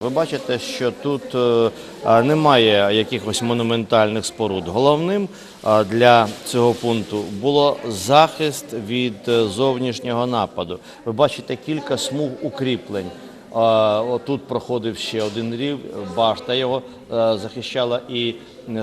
Ви бачите, що тут е, немає якихось монументальних споруд. Головним для цього пункту було захист від е, зовнішнього нападу. Ви бачите кілька смуг укріплень. А, Отут проходив ще один рів, башта його е, захищала і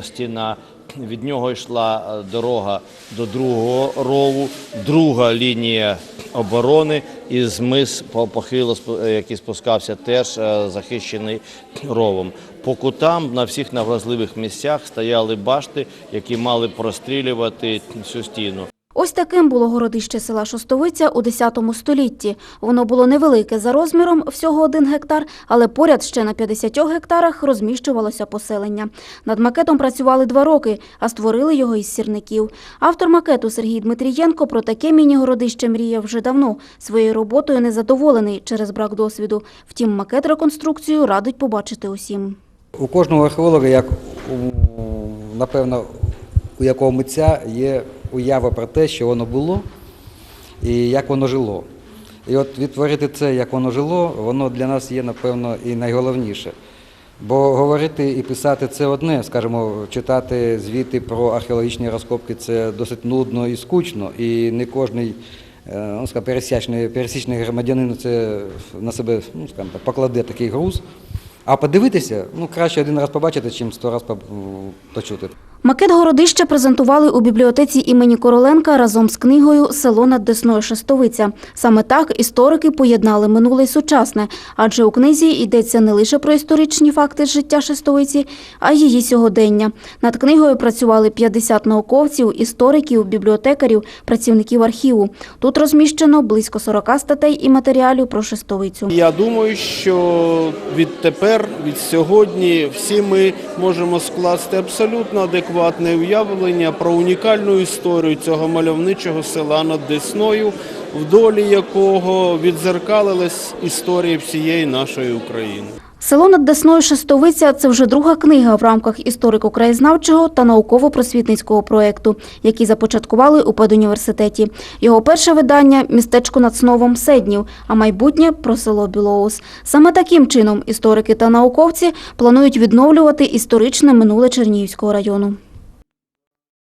стіна. Від нього йшла дорога до другого рову, друга лінія оборони і змис по- похило, е, який спускався, теж е, захищений ровом. По кутам на всіх навразливих місцях стояли башти, які мали прострілювати всю стіну. Ось таким було городище села Шостовиця у X столітті. Воно було невелике за розміром, всього один гектар, але поряд ще на 50 гектарах розміщувалося поселення. Над макетом працювали два роки, а створили його із сірників. Автор макету Сергій Дмитрієнко про таке міні-городище мріяв вже давно. Своєю роботою незадоволений через брак досвіду. Втім, макет реконструкцію радить побачити усім. У кожного археолога, як напевно, у якого митця є уява про те, що воно було і як воно жило. І от відтворити це, як воно жило, воно для нас є, напевно, і найголовніше. Бо говорити і писати це одне, скажімо, читати звіти про археологічні розкопки це досить нудно і скучно, і не кожний е, ну, скажімо, пересічний, пересічний громадянин це на себе ну, скажімо, так, покладе такий груз. А подивитися, ну краще один раз побачити, чим сто раз почути. Макет городища презентували у бібліотеці імені Короленка разом з книгою Село над Десною Шестовиця. Саме так історики поєднали минуле й сучасне, адже у книзі йдеться не лише про історичні факти життя Шестовиці, а й її сьогодення. Над книгою працювали 50 науковців, істориків, бібліотекарів, працівників архіву. Тут розміщено близько 40 статей і матеріалів про Шестовицю. Я думаю, що відтепер, від сьогодні, всі ми можемо скласти абсолютно адекватне уявлення про унікальну історію цього мальовничого села над Десною, в долі якого відзеркалилась історія всієї нашої України. Село над Десною Шестовиця – це вже друга книга в рамках історико-краєзнавчого та науково-просвітницького проєкту, який започаткували у педуніверситеті. Його перше видання – «Містечко над Сновом Седнів», а майбутнє – про село Білоус. Саме таким чином історики та науковці планують відновлювати історичне минуле Чернігівського району.